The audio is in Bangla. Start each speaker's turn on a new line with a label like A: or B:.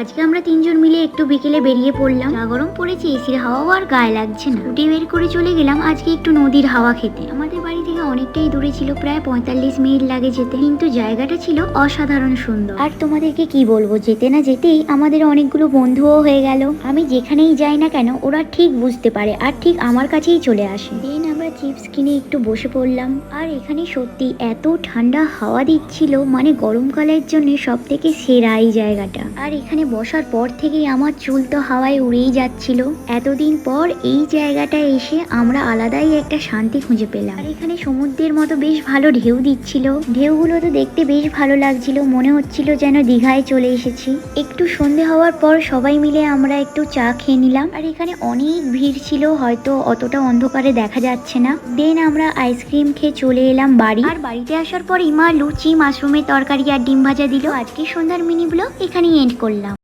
A: আজকে আমরা তিনজন মিলে একটু বিকেলে বেরিয়ে পড়লাম। যা গরম পড়েছে এসির হাওয়াও আর গায়ে লাগছে না। উঠে বের করে চলে গেলাম আজকে একটু নদীর হাওয়া খেতে। আমাদের বাড়ি থেকে অনেকটাই দূরে ছিল, প্রায় পঁয়তাল্লিশ মিনিট লাগে যেতে। কিন্তু জায়গাটা ছিল অসাধারণ সুন্দর। আর তোমাদেরকে কি বলব, যেতে না যেতেই আমাদের অনেকগুলো বন্ধুও হয়ে গেল। আমি যেখানেই যাই না কেন, ওরা ঠিক বুঝতে পারে আর ঠিক আমার কাছেই চলে আসে। চিপস কিনে একটু বসে পড়লাম। আর এখানে সত্যি এত ঠান্ডা হাওয়া দিচ্ছিল মানে গরমকালের জন্য সব থেকে সেরা এই জায়গাটা। আর এখানে বসার পর থেকেই আমার চুল তো হাওয়ায় উড়েই যাচ্ছিল। এতদিন পর এই জায়গাটা এসে আমরা আলাদাই একটা শান্তি খুঁজে পেলাম। আর এখানে সমুদ্রের মতো বেশ ভালো ঢেউ দিচ্ছিল। ঢেউগুলো তো দেখতে বেশ ভালো লাগছিল, মনে হচ্ছিল যেন দীঘায় চলে এসেছি। একটু সন্ধে হওয়ার পর সবাই মিলে আমরা একটু চা খেয়ে নিলাম। আর এখানে অনেক ভিড় ছিল, হয়তো অতটা অন্ধকারে দেখা যাচ্ছে না? দেন আমরা আইসক্রিম খেয়ে চলে এলাম বাড়ি। আর বাড়িতে আসার পর ইমা লুচি, মাশরুমের তরকারি আর ডিম ভাজা দিল। আজকে সন্ধ্যার মিনি ব্লগ এখানেই এন্ড করলাম।